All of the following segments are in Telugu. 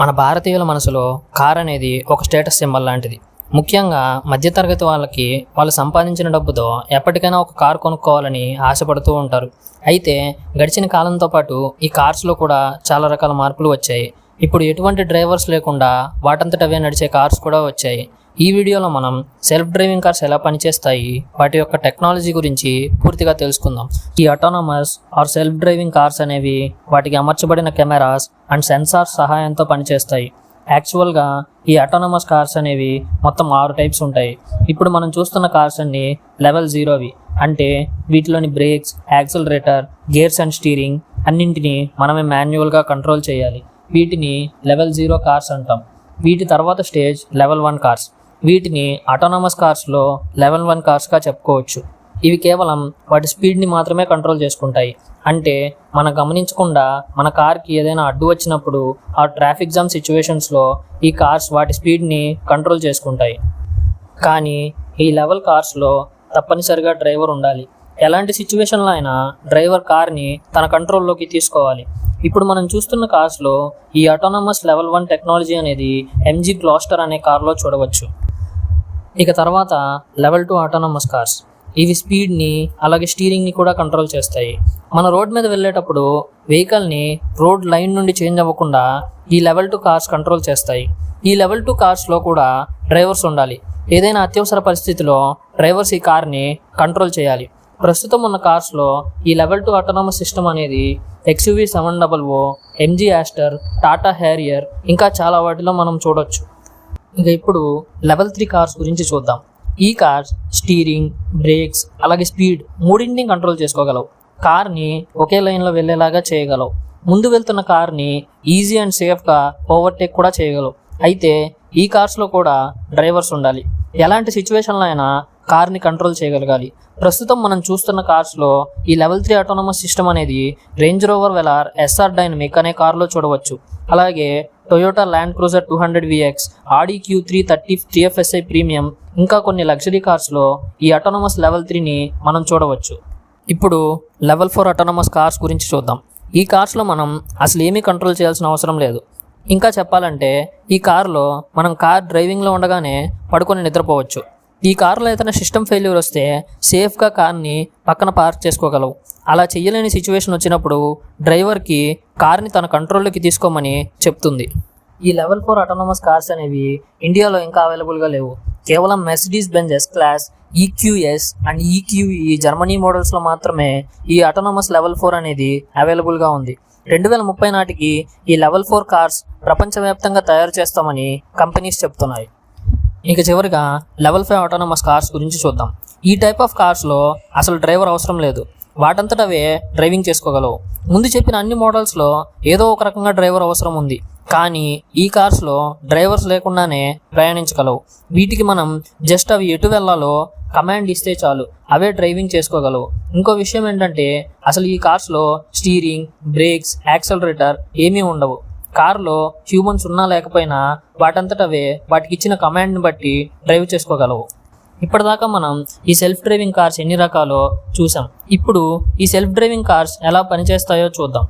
మన భారతీయుల మనసులో కార్ అనేది ఒక స్టేటస్ సింబల్ లాంటిది. ముఖ్యంగా మధ్యతరగతి వాళ్ళకి వాళ్ళు సంపాదించిన డబ్బుతో ఎప్పటికైనా ఒక కార్ కొనుక్కోవాలని ఆశపడుతూ ఉంటారు. అయితే గడిచిన కాలంతో పాటు ఈ కార్స్లో కూడా చాలా రకాల మార్పులు వచ్చాయి. ఇప్పుడు ఎటువంటి డ్రైవర్స్ లేకుండా వాటంతట అవే నడిచే కార్స్ కూడా వచ్చాయి. ఈ వీడియోలో మనం సెల్ఫ్ డ్రైవింగ్ కార్స్ ఎలా పనిచేస్తాయి వాటి యొక్క టెక్నాలజీ గురించి పూర్తిగా తెలుసుకుందాం. ఈ autonomous or self driving cars అనేవి వాటికి అమర్చబడిన కెమెరాస్ అండ్ సెన్సార్స్ సహాయంతో పనిచేస్తాయి. యాక్చువల్గా ఈ అటానమస్ కార్స్ అనేవి మొత్తం ఆరు టైప్స్ ఉంటాయి. ఇప్పుడు మనం చూస్తున్న కార్స్ అన్ని లెవెల్ జీరోవి అంటే వీటిలోని brakes accelerator gears and steering అన్నింటినీ మనమే మాన్యువల్గా కంట్రోల్ చేయాలి. వీటిని లెవెల్ జీరో కార్స్ అంటాం. వీటి తర్వాత స్టేజ్ లెవెల్ వన్ కార్స్ వీటిని ఆటోనమస్ కార్స్లో లెవెల్ వన్ కార్స్గా చెప్పుకోవచ్చు. ఇవి కేవలం వాటి స్పీడ్ని మాత్రమే కంట్రోల్ చేసుకుంటాయి. అంటే మనం గమనించకుండా మన కార్కి ఏదైనా అడ్డు వచ్చినప్పుడు ఆ ట్రాఫిక్ జామ్ సిచ్యువేషన్స్లో ఈ కార్స్ వాటి స్పీడ్ని కంట్రోల్ చేసుకుంటాయి. కానీ ఈ లెవెల్ కార్స్లో తప్పనిసరిగా డ్రైవర్ ఉండాలి. ఎలాంటి సిచ్యువేషన్లో అయినా డ్రైవర్ కార్ని తన కంట్రోల్లోకి తీసుకోవాలి. ఇప్పుడు మనం చూస్తున్న కార్స్లో ఈ ఆటోనమస్ లెవెల్ వన్ టెక్నాలజీ అనేది ఎంజీ గ్లాస్టర్ అనే కార్లో చూడవచ్చు. ఇక తర్వాత లెవెల్ టూ ఆటోనమస్ కార్స్ ఇవి స్పీడ్ని అలాగే స్టీరింగ్ని కూడా కంట్రోల్ చేస్తాయి. మన రోడ్ మీద వెళ్ళేటప్పుడు వెహికల్ని రోడ్ లైన్ నుండి చేంజ్ అవ్వకుండా ఈ లెవెల్ టూ కార్స్ కంట్రోల్ చేస్తాయి. ఈ లెవెల్ టూ కార్స్లో కూడా డ్రైవర్స్ ఉండాలి. ఏదైనా అత్యవసర పరిస్థితిలో డ్రైవర్స్ ఈ కార్ని కంట్రోల్ చేయాలి. ప్రస్తుతం ఉన్న కార్స్లో ఈ లెవెల్ టూ ఆటోనమస్ సిస్టమ్ అనేది XUV seven double O MG Astor Tata Harrier ఇంకా చాలా వాటిలో మనం చూడొచ్చు. ఇంకా ఇప్పుడు లెవెల్ త్రీ కార్స్ గురించి చూద్దాం. ఈ కార్స్ స్టీరింగ్ బ్రేక్స్ అలాగే స్పీడ్ మూడింటిని కంట్రోల్ చేసుకోగలవు. కార్ని ఒకే లైన్లో వెళ్ళేలాగా చేయగలవు. ముందు వెళ్తున్న కార్ని ఈజీ అండ్ సేఫ్గా ఓవర్టేక్ కూడా చేయగలవు. అయితే ఈ కార్స్లో కూడా డ్రైవర్స్ ఉండాలి. ఎలాంటి సిచ్యువేషన్లో అయినా కార్ని కంట్రోల్ చేయగలగాలి. ప్రస్తుతం మనం చూస్తున్న కార్స్లో ఈ లెవెల్ త్రీ ఆటోనమస్ సిస్టమ్ అనేది Range Rover Velar SR dynamic అనే కార్లో చూడవచ్చు. అలాగే Toyota Land Cruiser two hundred VX Audi Q three thirty TFSI premium ఇంకా కొన్ని లగ్జరీ కార్స్లో ఈ అటానమస్ లెవెల్ త్రీని మనం చూడవచ్చు. ఇప్పుడు లెవెల్ ఫోర్ అటానమస్ కార్స్ గురించి చూద్దాం. ఈ కార్స్లో మనం అసలు ఏమీ కంట్రోల్ చేయాల్సిన అవసరం లేదు. ఇంకా చెప్పాలంటే ఈ కార్లో మనం కార్ డ్రైవింగ్లో ఉండగానే పడుకొని నిద్రపోవచ్చు. ఈ కారులో ఏదైనా సిస్టమ్ ఫెయిల్యూర్ వస్తే సేఫ్గా కార్ని పక్కన పార్క్ చేసుకోగలవు. అలా చేయలేని సిచ్యువేషన్ వచ్చినప్పుడు డ్రైవర్కి కార్ని తన కంట్రోల్లోకి తీసుకోమని చెప్తుంది. ఈ లెవెల్ ఫోర్ అటోనమస్ కార్స్ అనేవి ఇండియాలో ఇంకా అవైలబుల్గా లేవు. కేవలం Mercedes Benz S class EQS and EQE Germany మోడల్స్లో మాత్రమే ఈ ఆటోనమస్ లెవెల్ ఫోర్ అనేది అవైలబుల్గా ఉంది. రెండు వేల ముప్పై నాటికి ఈ లెవెల్ ఫోర్ కార్స్ ప్రపంచవ్యాప్తంగా తయారు చేస్తామని కంపెనీస్ చెప్తున్నాయి. ఇక చివరిగా లెవెల్ ఫైవ్ ఆటోనమస్ కార్స్ గురించి చూద్దాం. ఈ టైప్ ఆఫ్ కార్స్లో అసలు డ్రైవర్ అవసరం లేదు. వాటంతట అవే డ్రైవింగ్ చేసుకోగలవు. ముందు చెప్పిన అన్ని మోడల్స్లో ఏదో ఒక రకంగా డ్రైవర్ అవసరం ఉంది. కానీ ఈ కార్స్లో డ్రైవర్స్ లేకుండానే ప్రయాణించగలవు. వీటికి మనం జస్ట్ అవి ఎటు వెళ్ళాలో కమాండ్ ఇస్తే చాలు. అవే డ్రైవింగ్ చేసుకోగలవు. ఇంకో విషయం ఏంటంటే అసలు ఈ కార్స్లో స్టీరింగ్ బ్రేక్స్ యాక్సలరేటర్ ఏమీ ఉండవు. కార్లో హ్యూమన్స్ ఉన్నా లేకపోయినా వాటంతట అవే వాటికి ఇచ్చిన కమాండ్ని బట్టి డ్రైవ్ చేసుకోగలవు. ఇప్పటిదాకా మనం ఈ సెల్ఫ్ డ్రైవింగ్ కార్స్ ఎన్ని రకాలో చూసాం. ఇప్పుడు ఈ సెల్ఫ్ డ్రైవింగ్ కార్స్ ఎలా పనిచేస్తాయో చూద్దాం.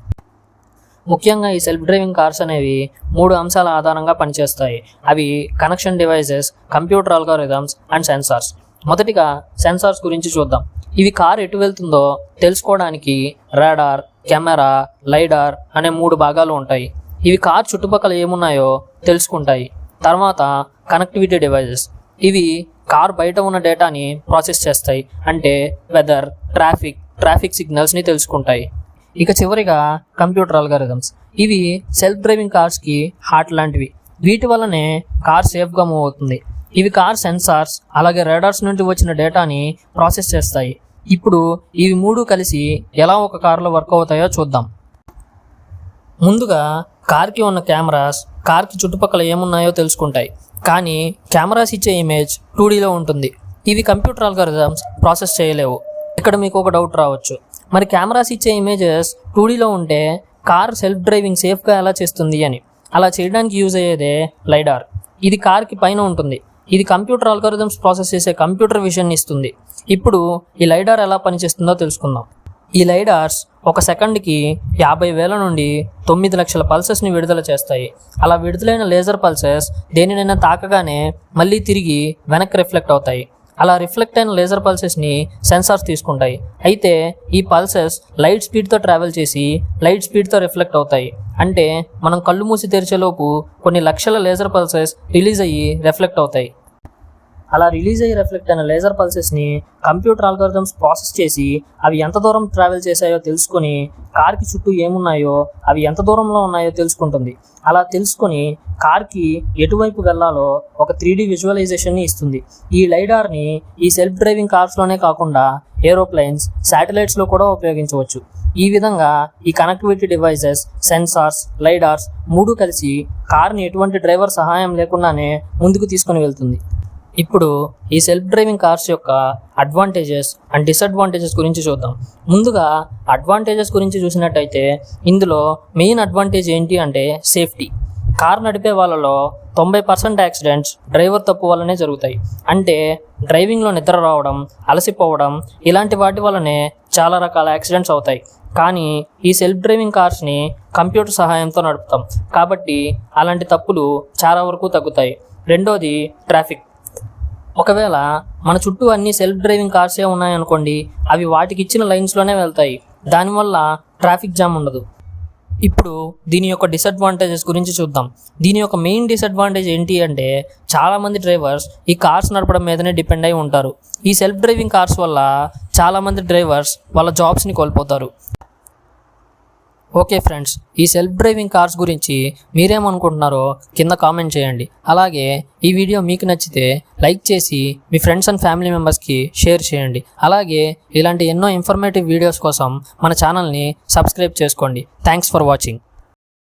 ముఖ్యంగా ఈ సెల్ఫ్ డ్రైవింగ్ కార్స్ అనేవి మూడు అంశాల ఆధారంగా పనిచేస్తాయి. అవి connection devices computer algorithms and sensors. మొదటిగా సెన్సార్స్ గురించి చూద్దాం. ఇవి కార్ ఎటు వెళ్తుందో తెలుసుకోవడానికి రాడార్ కెమెరా లైడార్ అనే మూడు భాగాలు ఉంటాయి. ఇవి కార్ చుట్టుపక్కల ఏమున్నాయో తెలుసుకుంటాయి. తర్వాత కనెక్టివిటీ డివైజెస్. ఇవి కార్ బయట ఉన్న డేటాని ప్రాసెస్ చేస్తాయి. అంటే వెదర్ ట్రాఫిక్ ట్రాఫిక్ సిగ్నల్స్ని తెలుసుకుంటాయి. ఇక చివరిగా కంప్యూటర్ అల్గారిథమ్స్. ఇవి సెల్ఫ్ డ్రైవింగ్ కార్స్కి హార్ట్ లాంటివి. వీటి వల్లనే కార్ సేఫ్గా మూవ్ అవుతుంది. ఇవి కార్ సెన్సార్స్ అలాగే రేడార్స్ నుండి వచ్చిన డేటాని ప్రాసెస్ చేస్తాయి. ఇప్పుడు ఇవి మూడు కలిసి ఎలా ఒక కార్లో వర్క్ అవుతాయో చూద్దాం. ముందుగా కార్కి ఉన్న కెమెరాస్ కార్కి చుట్టుపక్కల ఏమున్నాయో తెలుసుకుంటాయి. కానీ కెమెరాస్ ఇచ్చే ఇమేజ్ టూడీలో ఉంటుంది. ఇవి కంప్యూటర్ అల్గారిథమ్స్ ప్రాసెస్ చేయలేవు. ఇక్కడ మీకు ఒక డౌట్ రావచ్చు. మరి కెమెరాస్ ఇచ్చే ఇమేజెస్ టూడీలో ఉంటే కార్ సెల్ఫ్ డ్రైవింగ్ సేఫ్గా ఎలా చేస్తుంది అని. అలా చేయడానికి యూజ్ అయ్యేదే లైడార్ ఇది కార్కి పైన ఉంటుంది. ఇది కంప్యూటర్ అల్గారిథమ్స్ ప్రాసెస్ చేసే కంప్యూటర్ విజన్ ఇస్తుంది. ఇప్పుడు ఈ లైడార్ ఎలా పనిచేస్తుందో తెలుసుకుందాం. ఈ లైడార్స్ ఒక సెకండ్కి యాభై వేల నుండి తొమ్మిది లక్షల పల్సెస్ని విడుదల చేస్తాయి. అలా విడుదలైన లేజర్ పల్సెస్ దేనినైనా తాకగానే మళ్ళీ తిరిగి వెనక్కి రిఫ్లెక్ట్ అవుతాయి. అలా రిఫ్లెక్ట్ అయిన లేజర్ పల్సెస్ని సెన్సార్స్ తీసుకుంటాయి. అయితే ఈ పల్సెస్ లైట్ స్పీడ్తో ట్రావెల్ చేసి లైట్ స్పీడ్తో రిఫ్లెక్ట్ అవుతాయి. అంటే మనం కళ్ళు మూసి తెరిచేలోపు కొన్ని లక్షల లేజర్ పల్సెస్ రిలీజ్ అయ్యి రిఫ్లెక్ట్ అవుతాయి. అలా రిలీజ్ అయ్యి రిఫ్లెక్ట్ అయిన లేజర్ పల్సెస్ని కంప్యూటర్ ఆల్గోరిథమ్స్ ప్రాసెస్ చేసి అవి ఎంత దూరం ట్రావెల్ చేశాయో తెలుసుకొని కార్కి చుట్టూ ఏమున్నాయో అవి ఎంత దూరంలో ఉన్నాయో తెలుసుకుంటుంది. అలా తెలుసుకొని కార్కి ఎటువైపు వెళ్ళాలో ఒక త్రీ డి విజువలైజేషన్ని ఇస్తుంది. ఈ లైడార్ని ఈ సెల్ఫ్ డ్రైవింగ్ కార్స్లోనే కాకుండా ఏరోప్లైన్స్ శాటిలైట్స్లో కూడా ఉపయోగించవచ్చు. ఈ విధంగా ఈ కనెక్టివిటీ డివైసెస్ సెన్సార్స్ లైడార్స్ మూడు కలిసి కార్ని ఎటువంటి డ్రైవర్ సహాయం లేకుండానే ముందుకు తీసుకుని వెళ్తుంది. ఇప్పుడు ఈ సెల్ఫ్ డ్రైవింగ్ కార్స్ యొక్క అడ్వాంటేజెస్ అండ్ డిసడ్వాంటేజెస్ గురించి చూద్దాం. ముందుగా అడ్వాంటేజెస్ గురించి చూసినట్టయితే ఇందులో మెయిన్ అడ్వాంటేజ్ ఏంటి అంటే సేఫ్టీ కార్ నడిపే వాళ్ళలో తొంభై పర్సెంట్ యాక్సిడెంట్స్ డ్రైవర్ తప్పు వల్లనే జరుగుతాయి. అంటే డ్రైవింగ్లో నిద్ర రావడం అలసిపోవడం ఇలాంటి వాటి వల్లనే చాలా రకాల యాక్సిడెంట్స్ అవుతాయి. కానీ ఈ సెల్ఫ్ డ్రైవింగ్ కార్స్ని కంప్యూటర్ సహాయంతో నడుపుతాం. కాబట్టి అలాంటి తప్పులు చాలా వరకు తగ్గుతాయి. రెండోది ట్రాఫిక్ ఒకవేళ మన చుట్టూ అన్ని సెల్ఫ్ డ్రైవింగ్ కార్సే ఉన్నాయనుకోండి అవి వాటికి ఇచ్చిన లైన్స్లోనే వెళ్తాయి. దానివల్ల ట్రాఫిక్ జామ్ ఉండదు. ఇప్పుడు దీని యొక్క డిసడ్వాంటేజెస్ గురించి చూద్దాం. దీని యొక్క మెయిన్ డిసడ్వాంటేజ్ ఏంటి అంటే చాలామంది డ్రైవర్స్ ఈ కార్స్ నడపడం మీదనే డిపెండ్ అయి ఉంటారు. ఈ సెల్ఫ్ డ్రైవింగ్ కార్స్ వల్ల చాలామంది డ్రైవర్స్ వాళ్ళ జాబ్స్ని కోల్పోతారు. ఓకే ఫ్రెండ్స్ ఈ సెల్ఫ్ డ్రైవింగ్ కార్స్ గురించి మీరేమనుకుంటున్నారో కింద కామెంట్ చేయండి. అలాగే ఈ వీడియో మీకు నచ్చితే లైక్ చేసి మీ ఫ్రెండ్స్ అండ్ ఫ్యామిలీ మెంబర్స్కి షేర్ చేయండి. అలాగే ఇలాంటి ఎన్నో ఇన్ఫర్మేటివ్ వీడియోస్ కోసం మన ఛానల్ని సబ్స్క్రైబ్ చేసుకోండి. Thanks for watching